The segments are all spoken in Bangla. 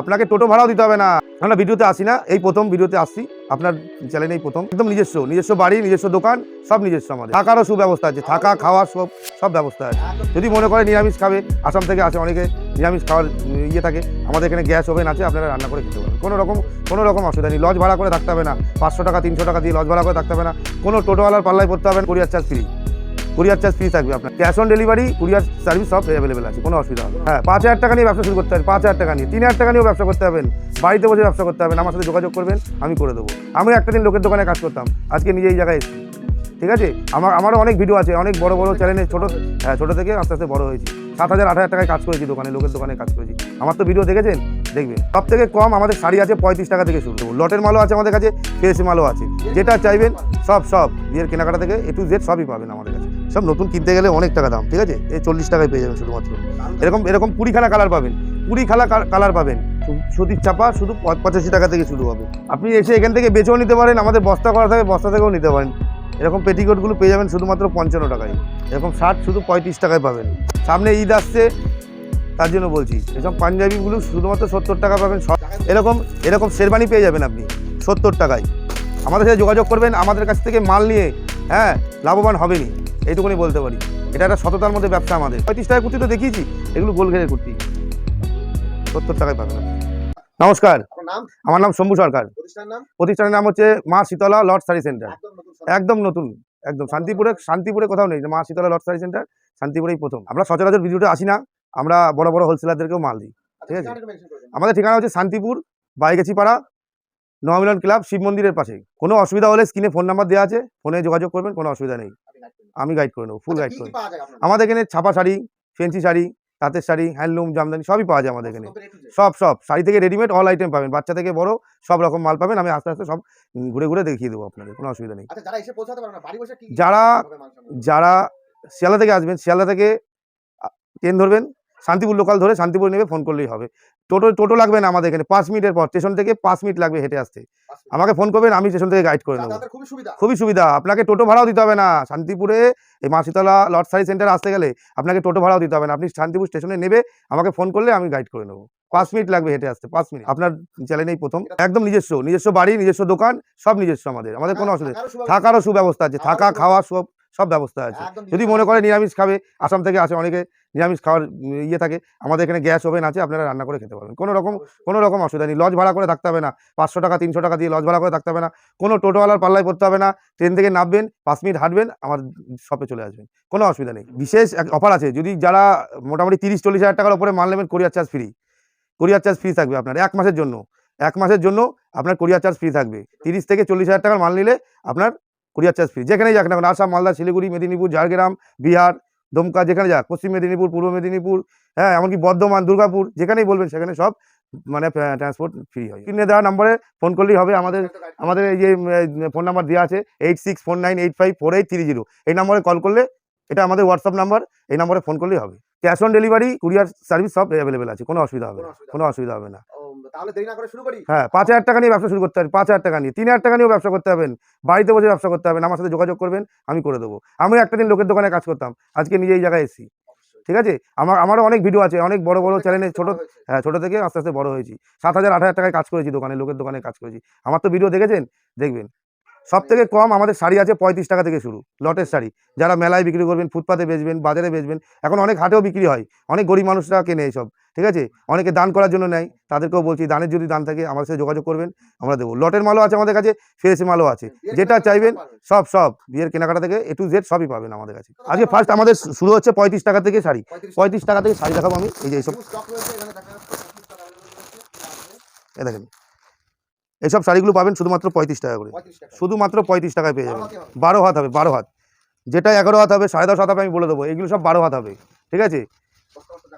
আপনাকে টোটো ভাড়াও দিতে হবে না। আমরা ভিডিওতে আসি না, এই প্রথম ভিডিওতে আসছি, আপনার চ্যানেলে এই প্রথম। একদম নিজস্ব নিজস্ব বাড়ি, নিজস্ব দোকান, সব নিজস্ব আমাদের। থাকারও সুব্যবস্থা আছে, থাকা, খাওয়া, সব সব ব্যবস্থা আছে। যদি মনে করে নিরামিষ খাবে, আসাম থেকে আসে অনেকে, নিরামিষ খাওয়ার ইয়ে থাকে, আমাদের এখানে গ্যাস ওভেন আছে, আপনারা রান্না করে খেতে পারেন কোনো রকম কোনো রকম অসুবিধা নেই। লজ ভাড়া করে থাকতে হবে না। পাঁচশো টাকা, তিনশো টাকা দিয়ে লজ ভাড়া করে থাকতে হবে না। কোনো টোটোওয়ালার পাল্লায় পড়তে হবে না, courier charge free courier charge free থাকবে আপনার। Cash on delivery courier service সব অ্যাভেলেবেল আছে, কোনো অসুবিধা হবে হ্যাঁ পাঁচ হাজার টাকা নিয়ে ব্যবসা শুরু করতে হবে, পাঁচ হাজার টাকা নিয়ে। তিন হাজার টাকা নিয়েও ব্যবসা করতে হবেন বাড়িতে বসে ব্যবসা করতে হবে আমার সাথে যোগাযোগ করবেন, আমি করে দেবো। আমি একটা দিন লোকের দোকানে কাজ করতাম, আজকে নিজে এই জায়গায় এসেছি। ঠিক আছে? আমার, আমারও অনেক ভিডিও আছে, অনেক বড় বড় চ্যানেলে ছোটো হ্যাঁ ছোটো থেকে আস্তে আস্তে বড় হয়েছি। সাত হাজার, আট হাজার টাকায় কাজ করেছি দোকানে, লোকের দোকানে কাজ করেছি। আমার তো ভিডিও দেখেছেন? দেখবেন সব থেকে কম আমাদের শাড়ি আছে পঁয়ত্রিশ টাকা থেকে শুরু। লটের মালও আছে আমাদের কাছে পেয়েছি মালও আছে। যেটা চাইবেন, সব সব। বিয়ের কেনাকাটা থেকে এ টু জেড সবই পাবেন আমাদের কাছে। সব নতুন কিনতে গেলে অনেক টাকা দাম, ঠিক আছে? এই চল্লিশ টাকায় পেয়ে যাবেন শুধুমাত্র। এরকম এরকম কুড়িখানা কালার পাবেন। কুড়িখানা কালার পাবেন। সুতির চাপা শুধু পঁচাশি টাকা থেকে শুরু হবে। আপনি এসে এখান থেকে বেছেও নিতে পারেন, আমাদের বস্তা করা থাকে, বস্তা থেকেও নিতে পারেন। এরকম পেটিকোটগুলো পেয়ে যাবেন শুধুমাত্র পঞ্চান্ন টাকায়। এরকম শার্ট শুধু পঁয়ত্রিশ টাকায় পাবেন। সামনে ঈদ আসছে তার জন্য বলছি এসব পাঞ্জাবিগুলো শুধুমাত্র সত্তর টাকা পাবেন এরকম এরকম শেরবানি পেয়ে যাবেন আপনি সত্তর টাকায়। আমাদের সাথে যোগাযোগ করবেন আমাদের কাছ থেকে মাল নিয়ে হ্যাঁ লাভবান হবেনি এইটুকুনি বলতে পারি। এটা একটা সততার মধ্যে ব্যবসা আমাদের। পঁয়ত্রিশ টাকা কুর্তি তো দেখিয়েছি এগুলো গোল ঘেরে কুর্তি। সত্তর টাকায় পাবেন নমস্কার আমার নাম শম্ভু সরকার। প্রতিষ্ঠানের নাম? হচ্ছে মা শীতলা লট সারি সেন্টার। একদম নতুন একদম শান্তিপুরে শান্তিপুরে কোথাও নেই মা শীতলা লট সারি সেন্টার শান্তিপুরেই প্রথম। আমরা সচরাচর ভিডিওটা আসি না আমরা বড় বড় হোলসেলারদেরকেও মাল দিই ঠিক আছে। আমাদের ঠিকানা হচ্ছে শান্তিপুর বাইগেছি পাড়া নমিলন ক্লাব শিব মন্দিরের পাশে। কোনো অসুবিধা হলে স্ক্রিনে ফোন নাম্বার দেওয়া আছে ফোনে যোগাযোগ করবেন কোনো অসুবিধা নেই। আমি গাইড করে নেব ফুল গাইড করে আমাদের এখানে ছাপা শাড়ি ফেন্সি শাড়ি তাঁতের শাড়ি হ্যান্ডলুম জামদানি সবই পাওয়া যায় আমাদের এখানে। সব সব শাড়ি থেকে রেডিমেড অল আইটেম পাবেন। বাচ্চা থেকে বড় সব রকম মাল পাবেন আমি আস্তে আস্তে সব ঘুরে ঘুরে দেখিয়ে দেবো আপনাদের কোনো অসুবিধা নেই। আচ্ছা যারা? যারা শিয়ালদা থেকে আসবেন শিয়ালদা থেকে ট্রেন ধরবেন শান্তিপুর লোকাল ধরে শান্তিপুর নেবে ফোন করলেই হবে। টোটো টোটো লাগবে না আমাদের এখানে পাঁচ মিনিটের পর স্টেশন থেকে পাঁচ মিনিট লাগবে হেঁটে আসতে। আমাকে ফোন করবেন আমি স্টেশন থেকে গাইড করে নেব। খুবই সুবিধা। আপনাকে টোটো ভাড়াও দিতে হবে না। শান্তিপুরে এই মাসিতলা লট সারি সেন্টারে আসতে গেলে আপনাকে টোটো ভাড়াও দিতে হবে না। আপনি শান্তিপুর স্টেশনে নেবে আমাকে ফোন করলে আমি গাইড করে নেব। পাঁচ মিনিট লাগবে হেঁটে আসতে পাঁচ মিনিট। আপনার চ্যানেলেই প্রথম। একদম নিজস্ব নিজস্ব বাড়ি নিজস্ব দোকান সব নিজস্ব আমাদের। আমাদের কোনো অসুবিধা থাকারও সুব্যবস্থা- আছে। থাকা খাওয়া সব সব ব্যবস্থা আছে। যদি মনে করে নিরামিষ খাবে আসাম থেকে আসে অনেকে নিরামিষ খাওয়ার ইয়ে থাকে। আমাদের এখানে গ্যাস ওভেন আছে আপনারা রান্না করে খেতে পারবেন। কোনো রকম কোনো রকম অসুবিধা নেই। লজ ভাড়া করে থাকতে হবে না। পাঁচশো টাকা তিনশো টাকা দিয়ে লজ ভাড়া করে থাকতে হবে না। কোনো টোটোওয়ালার পাল্লায় পড়তে হবে না। ট্রেন থেকে নামবেন পাঁচ মিনিট হাঁটবেন আমার শপে চলে আসবেন। কোনো অসুবিধা নেই। বিশেষ এক অফার আছে। যদি যারা মোটামুটি তিরিশ চল্লিশ হাজার টাকার উপরে মাল নেবেন courier charge free courier charge free থাকবে আপনার এক মাসের জন্য। এক মাসের জন্য আপনার কোরিয়ার চার্জ ফ্রি থাকবে। তিরিশ থেকে চল্লিশ হাজার টাকার মাল নিলে আপনার কোরিয়ার চার্জ ফ্রি যেখানেই যাক না আসাম মালদা শিলিগুড়ি মেদিনীপুর ঝাড়গ্রাম বিহার দমকা যেখানে যা পশ্চিম মেদিনীপুর, পূর্ব মেদিনীপুর হ্যাঁ এমনকি বর্ধমান, দুর্গাপুর, যেখানেই বলবেন, সেখানে সব মানে ট্রান্সপোর্ট ফ্রি হয়। কিনে দেওয়া নম্বরে ফোন করলেই হবে আমাদের আমাদের এই যে ফোন নাম্বার দেওয়া আছে eight six four nine eight five four eight three zero এই নম্বরে কল করলে এটা আমাদের হোয়াটসঅ্যাপ নাম্বার এই নম্বরে ফোন করলেই হবে। Cash on delivery courier service সব অ্যাভেলেবেল আছে কোনো অসুবিধা হবে না কোনো অসুবিধা হবে না। হ্যাঁ পাঁচ হাজার টাকা নিয়ে ব্যবসা শুরু করতে হবে পাঁচ হাজার টাকা নিয়ে। তিন হাজার টাকা নিয়েও ব্যবসা করতে হবেন বাড়িতে বসে ব্যবসা করতে হবেন আমার সাথে যোগাযোগ করবেন আমি করে দেবো। আমি একটা দিন লোকের দোকানে কাজ করতাম আজকে নিজে এই জায়গায় এসেছি ঠিক আছে? আমার আমারও অনেক ভিডিও আছে অনেক বড় বড় চ্যানেলে ছোট হ্যাঁ ছোটো থেকে আস্তে আস্তে বড় হয়েছি। সাত হাজার আট হাজার টাকায় কাজ করেছি দোকানে লোকের দোকানে কাজ করেছি। আমার তো ভিডিও দেখেছেন? দেখবেন। সব থেকে কম আমাদের শাড়ি আছে পঁয়ত্রিশ টাকা থেকে শুরু লটের শাড়ি। যারা মেলায় বিক্রি করবেন ফুটপাতে বেচবেন বাজারে বেচবেন এখন অনেক হাটেও বিক্রি হয় অনেক গরিব মানুষরা কেনে এইসব ঠিক আছে? অনেকে দান করার জন্য নেয় তাদেরকেও বলছি দানের যদি দান থাকে আমার সাথে যোগাযোগ করবেন আমরা দেবো। লটের মালও আছে আমাদের কাছে ফ্রেশ মালও আছে যেটা চাইবেন সব সব বিয়ের কেনাকাটা থেকে এ টু জেড সবই পাবেন আমাদের কাছে। আজকে ফার্স্ট আমাদের শুরু হচ্ছে পঁয়ত্রিশ টাকা থেকে শাড়ি। পঁয়ত্রিশ টাকা থেকে শাড়ি দেখাবো আমি এই যে এইসব Huge stock রয়েছে, এখানে দেখা যাচ্ছে 35 টাকা available রয়েছে। এ দেখেন এইসব শাড়িগুলো পাবেন শুধুমাত্র পঁয়ত্রিশ টাকা করে। শুধুমাত্র পঁয়ত্রিশ টাকায় পেয়ে যাবেন। বারো হাতি হবে। বারো হাত যেটা এগারো হাত হবে সাড়ে দশ হাত হবে আমি বলে দেবো। এগুলো সব বারো হাত হবে। ঠিক আছে?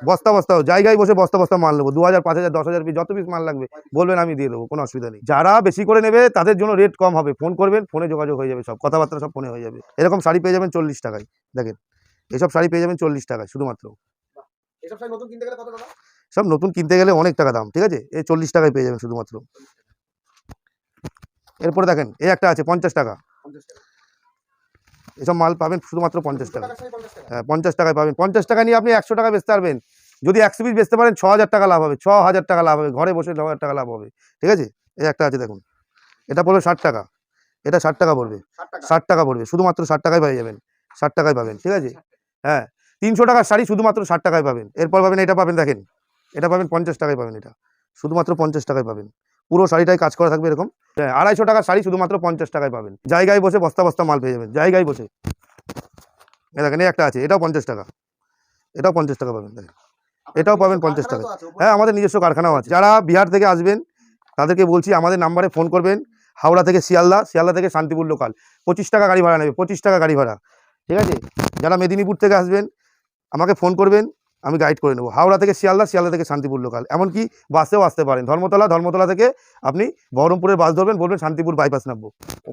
বস্তা বস্তা জায়গায় বসে বস্তা বস্তা মাল নেব। দু হাজার পাঁচ হাজার দশ হাজার পিস যত পিস মাল লাগবে বলবেন আমি দিয়ে দেবো কোনো অসুবিধা নেই। যারা বেশি করে নেবে তাদের জন্য রেট কম হবে। ফোন করবেন ফোনে যোগাযোগ হয়ে যাবে সব। কথাবার্তা সব ফোনে হয়ে যাবে। এরকম শাড়ি পেয়ে যাবেন চল্লিশ টাকায়। দেখেন এসব শাড়ি পেয়ে যাবেন চল্লিশ টাকায় শুধুমাত্র। এসব সব নতুন কিনতে গেলে অনেক টাকা দাম। ঠিক আছে? এই চল্লিশ টাকায় পেয়ে যাবেন শুধুমাত্র। এরপরে দেখেন এই একটা আছে পঞ্চাশ টাকা। এসব মাল পাবেন শুধুমাত্র পঞ্চাশ টাকা। টাকার শাড়ি 50 টাকা হ্যাঁ পঞ্চাশ টাকায় পাবেন। পঞ্চাশ টাকা নিয়ে আপনি একশো টাকা বেচতে পারবেন। যদি একশো পিস বেচতে পারেন ছ হাজার টাকা লাভ হবে ছ হাজার টাকা লাভ হবে ঘরে বসে ছ হাজার টাকা লাভ হবে। ঠিক আছে? এই একটা আছে দেখুন। এটা পড়বে ষাট টাকা। এটা ষাট টাকা পড়বে। ষাট টাকা। ষাট টাকা পড়বে শুধুমাত্র ষাট টাকায় পেয়ে যাবেন। ষাট টাকায় পাবেন ঠিক আছে? হ্যাঁ তিনশো টাকার শাড়ি শুধুমাত্র ষাট টাকায় পাবেন। এরপর পাবেন এটা পাবেন দেখেন। এটা পাবেন পঞ্চাশ টাকায় পাবেন এটা। শুধুমাত্র পঞ্চাশ টাকায় পাবেন। পুরো শাড়িটাই কাজ করা থাকবে এরকম। হ্যাঁ আড়াইশো টাকার শাড়ি শুধুমাত্র পঞ্চাশ টাকায় পাবেন। জায়গায় বসে বস্তা বস্তা মাল পেয়ে যাবেন, জায়গায় বসে। দেখেন একটা আছে, এটাও পঞ্চাশ টাকা। এটাও পঞ্চাশ টাকা পাবেন, দেখেন। এটাও পাবেন পঞ্চাশ টাকা হ্যাঁ আমাদের নিজস্ব কারখানাও আছে। যারা বিহার থেকে আসবেন, তাদেরকে বলছি, আমাদের নাম্বারে ফোন করবেন। হাওড়া থেকে শিয়ালদা শিয়ালদা থেকে শান্তিপুর লোকাল। পঁচিশ টাকা গাড়ি ভাড়া নেবে, পঁচিশ টাকা গাড়ি ভাড়া। ঠিক আছে? যারা মেদিনীপুর থেকে আসবেন, আমাকে ফোন করবেন। আমি গাইড করে নেব। হাওড়া থেকে শিয়ালদা শিয়ালদা থেকে শান্তিপুর লোকাল এমনকি বাসেও আসতে পারেন। ধর্মতলা ধর্মতলা থেকে আপনি বহরমপুরের বাস ধরবেন বলবেন শান্তিপুর বাইপাস নামবো।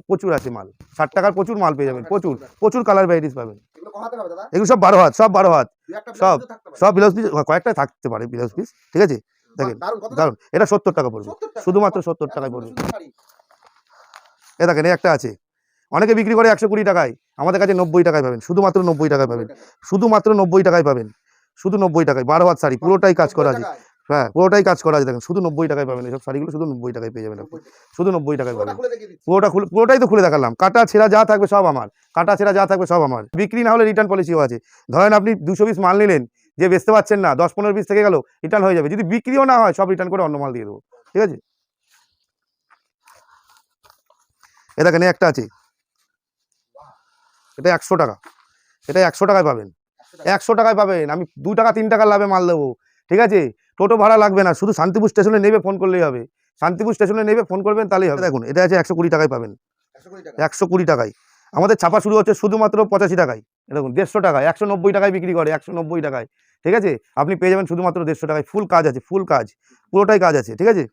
প্রচুর আছে মাল। ষাট টাকার প্রচুর মাল পেয়ে যাবেন প্রচুর। প্রচুর কালার ভ্যারাইটিস পাবেন। এগুলো সব বারো হাত সব বারো হাত। সব। সব ব্লাউজ পিস কয়েকটা থাকতে পারে ব্লাউজ পিস ঠিক আছে? দেখেন দারুণ এটা সত্তর টাকা পড়বে। শুধুমাত্র সত্তর টাকায় পড়বে। এ দেখেন এই একটা আছে। অনেকে বিক্রি করে একশো কুড়ি টাকায়। আমাদের কাছে নব্বই টাকায় পাবেন। শুধুমাত্র নব্বই টাকায় পাবেন। শুধুমাত্র নব্বই টাকায় পাবেন। শুধু নব্বই টাকায় বারো হাত শাড়ি পুরোটাই কাজ করা আছে। হ্যাঁ পুরোটাই কাজ করা আছে দেখেন শুধু নব্বই টাকায় পাবেন এসব শাড়িগুলো শুধু নব্বই টাকায় পেয়ে যাবেন আপনি। শুধু নব্বই টাকায় পাবেন। পুরোটা খুলে পুরোটাই তো খুলে দেখালাম। কাটা ছেঁড়া যা থাকবে সব আমার কাটা ছেঁড়া যা থাকবে সব আমার। বিক্রি না হলে রিটার্ন পলিসিও আছে। ধরেন আপনি দুশো পিস মাল নিলেন যে বেচতে পারছেন না দশ পনেরো পিস থেকে গেল রিটার্ন হয়ে যাবে। যদি বিক্রিও না হয় সব রিটার্ন করে অন্য মাল দিয়ে দেবো। ঠিক আছে? এ দেখেন একটা আছে। এটা একশো টাকা। এটা একশো টাকায় পাবেন। একশো টাকায় পাবেন। আমি দু টাকা তিন টাকা লাভে মাল দেবো। ঠিক আছে? টোটো ভাড়া লাগবে না। শুধু শান্তিপুর স্টেশনে নেবে ফোন করলেই হবে। শান্তিপুর স্টেশনে নেবে ফোন করবেন তাহলেই হবে। দেখুন এটা আছে একশো কুড়ি টাকায় পাবেন। একশো কুড়ি টাকায়। আমাদের ছাপা শুরু হচ্ছে শুধুমাত্র পঁচাশি টাকায়। এ দেখুন দেড়শো টাকায় একশো নব্বই টাকায় বিক্রি করে একশো নব্বই টাকায়। ঠিক আছে? আপনি পেয়ে যাবেন শুধুমাত্র দেড়শো টাকায়। ফুল কাজ আছে ফুল কাজ। পুরোটাই কাজ আছে ঠিক আছে?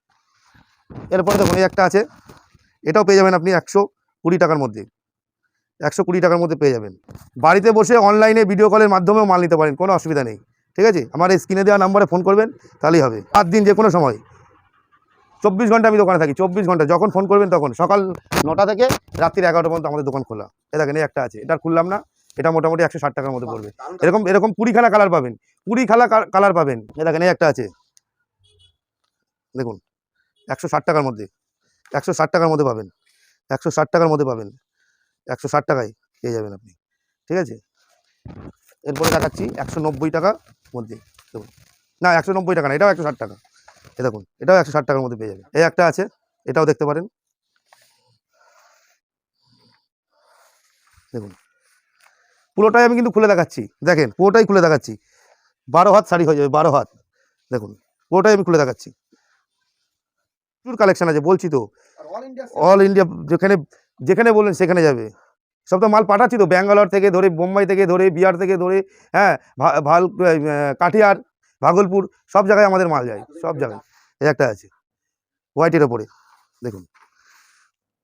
এরপরে দেখুন এই একটা আছে। এটাও পেয়ে যাবেন আপনি একশো কুড়ি টাকার মধ্যে। একশো কুড়ি টাকার মধ্যে পেয়ে যাবেন। বাড়িতে বসে অনলাইনে ভিডিও কলের মাধ্যমেও মাল নিতে পারেন কোনো অসুবিধা নেই। ঠিক আছে? আমার এই স্ক্রিনে দেওয়া নাম্বারে ফোন করবেন তাহলেই হবে। সাত দিন যে কোনো সময়। চব্বিশ ঘণ্টা আমি দোকানে থাকি চব্বিশ ঘণ্টা। যখন ফোন করবেন তখন সকাল নটা থেকে রাত্রির এগারোটা পর্যন্ত আমাদের দোকান খোলা। এ দেখেন এই একটা আছে। এটা খুললাম না। এটা মোটামুটি একশো ষাট টাকার মধ্যে পড়বে। এরকম এরকম কুড়িখানা কালার পাবেন। কুড়ি কুড়িখানা কালার পাবেন। এ দেখেন এই একটা আছে। দেখুন একশো ষাট টাকার মধ্যে। একশো ষাট টাকার মধ্যে পাবেন। একশো ষাট টাকার মধ্যে পাবেন। একশো ষাট টাকায় পেয়ে যাবেন আপনি ঠিক আছে? এরপরে দেখাচ্ছি একশো নব্বই টাকার মধ্যে দেখুন। না একশো নব্বই টাকা না এটাও একশো ষাট টাকা। এ দেখুন এটাও একশো ষাট টাকার মধ্যে পেয়ে যাবেন। এই একটা আছে এটাও দেখতে পারেন। দেখুন পুরোটাই আমি কিন্তু খুলে দেখাচ্ছি। দেখেন পুরোটাই খুলে দেখাচ্ছি। বারো হাত শাড়ি হয়ে যাবে বারো হাত। দেখুন পুরোটাই আমি খুলে দেখাচ্ছি। প্রচুর কালেকশন আছে বলছি তো। অল ইন্ডিয়া যেখানে যেখানে বললেন সেখানে যাবে। সব তো মাল পাঠাচ্ছি তো, ব্যাঙ্গালোর থেকে ধরে বোম্বাই থেকে ধরে বিহার থেকে ধরে হ্যাঁ ভালো কাঠিয়ার ভাগলপুর, সব জায়গায় আমাদের মাল যায়, সব জায়গায়। একটা আছে, হোয়াইটের ওপরে, দেখুন।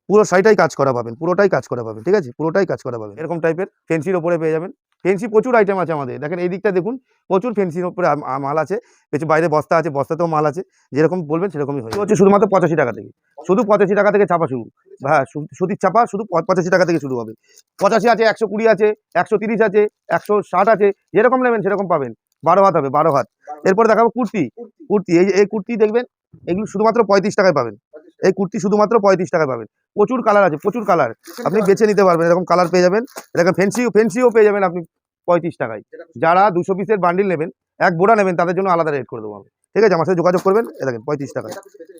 পুরো শাড়িটাই কাজ করা পাবেন, পুরোটাই কাজ করা পাবেন, ঠিক আছে? পুরোটাই কাজ করা পাবেন, এরকম টাইপের ফেন্সির ওপরে পেয়ে যাবেন। ফেন্সি প্রচুর আইটেম আছে আমাদের, দেখেন এই দিকটা দেখুন, প্রচুর ফেন্সির ওপরে মাল আছে। পেছনে বাইরে বস্তা আছে, বস্তাতেও মাল আছে, যেরকম বলবেন সেরকমই হয় হচ্ছে শুধুমাত্র পঁচাশি টাকা থেকে, শুধু পঁচাশি টাকা থেকে ছাপা শুরু। হ্যাঁ সু- সুতির ছাপা শুধু পঁচাশি টাকা থেকে শুরু হবে। পঁচাশি আছে একশো কুড়ি আছে একশো তিরিশ আছে একশো ষাট আছে যেরকম নেবেন সেরকম পাবেন। বারো হাত হবে বারো হাত। এরপরে দেখাবো কুর্তি। কুর্তি, এই যে এই কুর্তি দেখবেন এগুলো শুধুমাত্র পঁয়ত্রিশ টাকায় পাবেন। এই কুর্তি শুধুমাত্র পঁয়ত্রিশ টাকায় পাবেন। প্রচুর কালার আছে প্রচুর কালার। আপনি বেছে নিতে পারবেন এরকম কালার পেয়ে যাবেন। এরকম ফেন্সিও ফেন্সিও পেয়ে যাবেন আপনি পঁয়ত্রিশ টাকায়। যারা দুশো পিসের বান্ডিল নেবেন এক বোড়া নেবেন তাদের জন্য আলাদা রেট করে দেবো আমি। ঠিক আছে আমার সাথে যোগাযোগ করবেন এ দেখেন পঁয়ত্রিশ টাকায়।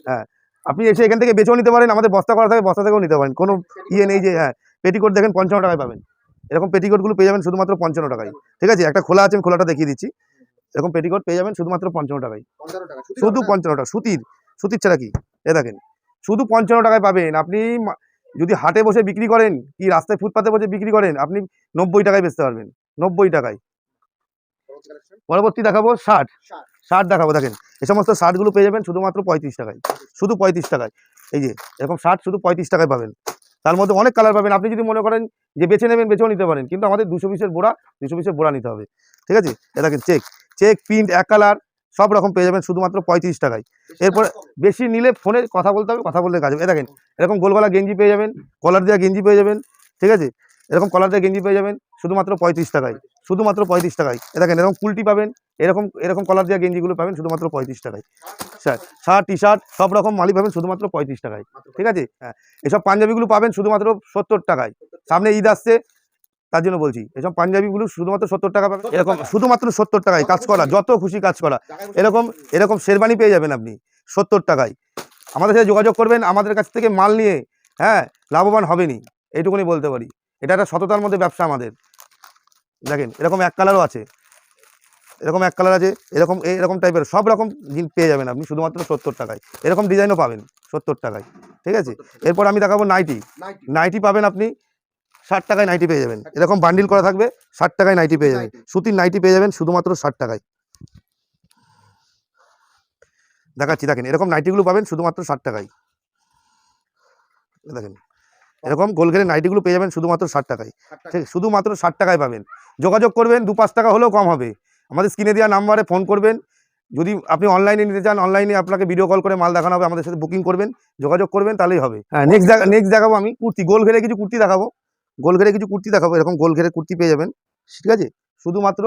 হ্যাঁ। আপনি এসে এখান থেকে বেছেও নিতে পারেন আমাদের বস্তা করা থাকে বস্তা থেকেও নিতে পারেন। কোনো ইয়ে নেই যে হ্যাঁ পেটিকোট দেখেন পঞ্চান্ন টাকায় পাবেন। এরকম পেটিকোটগুলো পেয়ে যাবেন শুধুমাত্র পঞ্চান্ন টাকায়। ঠিক আছে? একটা খোলা আছে আমি খোলাটা দেখিয়ে দিচ্ছি। এরকম পেটিকোট পেয়ে যাবেন শুধুমাত্র পঞ্চান্ন টাকায়। 55 টাকা। সুতির শুধু পঞ্চান্ন টাকা সুতির সুতির ছাড়া কি? এ দেখেন শুধু পঞ্চান্ন টাকায় পাবেন। আপনি যদি হাটে বসে বিক্রি করেন কি রাস্তায় ফুটপাতে বসে বিক্রি করেন আপনি নব্বই টাকায় বেচতে পারবেন। নব্বই টাকায়। পরবর্তী দেখাবো ষাট। 60 ষাট দেখাবো, দেখেন। এই সমস্ত শার্টগুলো পেয়ে যাবেন শুধুমাত্র পঁয়ত্রিশ টাকায়। শুধু পঁয়ত্রিশ টাকায়। এই যে, এরকম শার্ট শুধু পঁয়ত্রিশ টাকায় পাবেন। তার মধ্যে অনেক কালার পাবেন। আপনি যদি মনে করেন যে বেছে নেবেন, বেছেও নিতে পারেন। কিন্তু আমাদের দুশো পিসের বোড়া, দুশো পিসের বোড়া নিতে হবে। ঠিক আছে? এ দেখেন চেক চেক প্রিন্ট এক কালার, সব রকম পেয়ে যাবেন শুধুমাত্র পঁয়ত্রিশ টাকায়। এরপরে- বেশি নিলে ফোনে কথা বলতে হবে, কথা বললে কাজ হবে। দেখেন, এরকম গোলগলা গেঞ্জি পেয়ে যাবেন, কলার দেওয়া গেঞ্জি পেয়ে যাবেন। ঠিক আছে? এরকম কলার দেওয়া গেঞ্জি পেয়ে যাবেন। শুধুমাত্র পঁয়ত্রিশ টাকায়, শুধুমাত্র পঁয়ত্রিশ টাকায়। এ দেখেন, এরকম কুলটি পাবেন, এরকম এরকম কলার দেওয়া গেঞ্জিগুলো পাবেন, শুধুমাত্র পঁয়ত্রিশ টাকায়। স্যার শার্ট টি শার্ট সব রকম মালই পাবেন, শুধুমাত্র পঁয়ত্রিশ টাকায়। ঠিক আছে? হ্যাঁ এসব পাঞ্জাবিগুলো পাবেন, শুধুমাত্র সত্তর টাকায়। সামনে ঈদ আসছে, তার জন্য বলছি, এসব পাঞ্জাবিগুলো শুধুমাত্র সত্তর টাকা পাবেন। এরকম শুধুমাত্র সত্তর টাকায়, কাজ করা, যত খুশি কাজ করা। এরকম এরকম শেরবানি পেয়ে যাবেন আপনি, সত্তর টাকায়। আমাদের সাথে যোগাযোগ করবেন, আমাদের কাছ থেকে মাল নিয়ে হ্যাঁ লাভবান হবেনি এইটুকুনি বলতে পারি। এটা একটা সততার মধ্যে ব্যবসা আমাদের। দেখেন, এরকম এক কালারও আছে। এরকম এক কালার আছে, এরকম এরকম টাইপের সব রকম জিনিস পেয়ে যাবেন আপনি, শুধুমাত্র সত্তর টাকায়। এরকম ডিজাইনও পাবেন, সত্তর টাকায়, ঠিক আছে? এরপর আমি দেখাবো নাইটি নাইটি পাবেন আপনি, ষাট টাকায় নাইটি পেয়ে যাবেন। এরকম বান্ডিল করা থাকবে, ষাট টাকায় নাইটি পেয়ে যাবেন। সুতির নাইটি পেয়ে যাবেন, শুধুমাত্র ষাট টাকায়। দেখাচ্ছি, দেখেন, এরকম নাইটিগুলো পাবেন, শুধুমাত্র ষাট টাকায়। দেখেন এরকম গোলঘেরের নাইটিগুলো পেয়ে যাবেন শুধুমাত্র ষাট টাকায়। ঠিক শুধুমাত্র ষাট টাকায় পাবেন। যোগাযোগ করবেন দু পাঁচ টাকা হলেও কম হবে। আমাদের স্ক্রিনে দেওয়া নাম্বারে ফোন করবেন। যদি আপনি অনলাইনে নিতে চান অনলাইনে আপনাকে ভিডিও কল করে মাল দেখানো হবে আমাদের সাথে বুকিং করবেন যোগাযোগ করবেন তাহলেই হবে। হ্যাঁ নেক্সট নেক্সট দেখাবো আমি। কুর্তি গোল ঘেরে কিছু কুর্তি দেখাবো। গোল ঘেরে কিছু কুর্তি দেখাবো এরকম গোল ঘেরে কুর্তি পেয়ে যাবেন। ঠিক আছে? শুধুমাত্র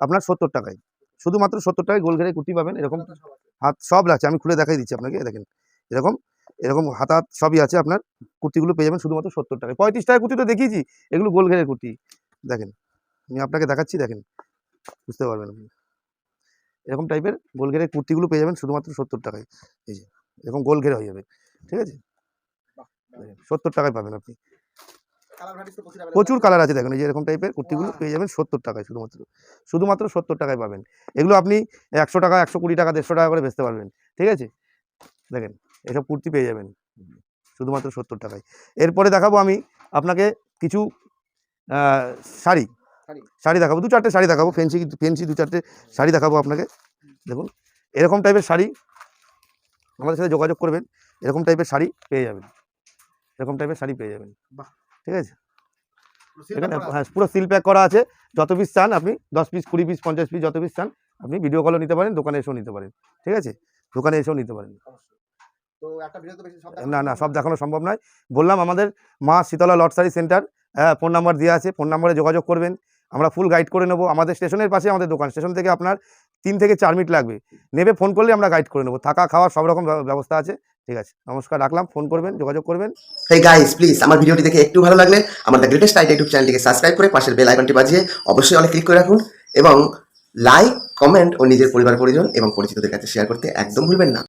আপনার সত্তর টাকায়। শুধুমাত্র সত্তর টাকায় গোল ঘেরে কুর্তি পাবেন এরকম হাত সব লাগছে আমি খুলে দেখাই দিচ্ছি আপনাকে দেখেন। এরকম এরকম হাত হাত সবই আছে আপনার কুর্তিগুলো পেয়ে যাবেন শুধুমাত্র সত্তর টাকায়। পঁয়ত্রিশ টাকায় কুর্তি তো দেখিয়েছি এগুলো গোল ঘেরের কুর্তি। দেখেন আমি আপনাকে দেখাচ্ছি দেখেন বুঝতে পারবেন আপনি। এরকম টাইপের গোল ঘেরের কুর্তিগুলো পেয়ে যাবেন শুধুমাত্র সত্তর টাকায়। এই যে এরকম গোল ঘেরে হয়ে যাবে ঠিক আছে? সত্তর টাকায় পাবেন আপনি। প্রচুর কালার আছে দেখেন এই যে এরকম টাইপের কুর্তিগুলো পেয়ে যাবেন সত্তর টাকায় শুধুমাত্র। শুধুমাত্র সত্তর টাকায় পাবেন। এগুলো আপনি একশো টাকা একশো কুড়ি টাকা দেড়শো টাকা করে বেচতে পারবেন ঠিক আছে? দেখেন এসব কুর্তি পেয়ে যাবেন। শুধুমাত্র সত্তর টাকায়। এরপরে দেখাবো আমি আপনাকে কিছু শাড়ি। শাড়ি। দেখাবো। দু চারটে শাড়ি দেখাবো ফেন্সি ফেন্সি দু চারটে শাড়ি দেখাবো আপনাকে। দেখুন এরকম টাইপের শাড়ি আমাদের সাথে যোগাযোগ করবেন এরকম টাইপের শাড়ি পেয়ে যাবেন। এরকম টাইপের শাড়ি পেয়ে যাবেন। ঠিক আছে? এখানে হ্যাঁ পুরো সিল প্যাক করা আছে। যত পিস চান আপনি দশ পিস কুড়ি পিস পঞ্চাশ পিস যত পিস চান আপনি ভিডিও কলও নিতে পারেন দোকানে এসেও নিতে পারেন। ঠিক আছে? দোকানে এসেও নিতে পারেন। না না সব দেখানো সম্ভব নয়। বললাম আমাদের মা শীতলা লটসারি সেন্টার হ্যাঁ ফোন নাম্বার দেওয়া আছে ফোন নাম্বারে যোগাযোগ করবেন। আমরা ফুল গাইড করে নেব। আমাদের স্টেশনের পাশে আমাদের দোকান স্টেশন থেকে আপনার তিন থেকে চার মিনিট লাগবে। নেবে ফোন করলে আমরা গাইড করে নেব। থাকা খাওয়া সব রকম ব্যবস্থা আছে। ঠিক আছে নমস্কার রাখলাম। ফোন করবেন যোগাযোগ করবেন। হেই গাইস প্লিজ আমার ভিডিওটি দেখে একটু ভালো লাগলে আমার দ্য গ্রেটেস্ট আইডিয়া ইউটিউব চ্যানেলটিকে সাবস্ক্রাইব করে পাশের বেল আইকনটি বাজিয়ে অবশ্যই অনেক ক্লিক করে রাখুন এবং লাইক কমেন্ট ও নিজের পরিবার পরিজন এবং পরিচিতদের কাছে শেয়ার করতে একদম ভুলবেন না।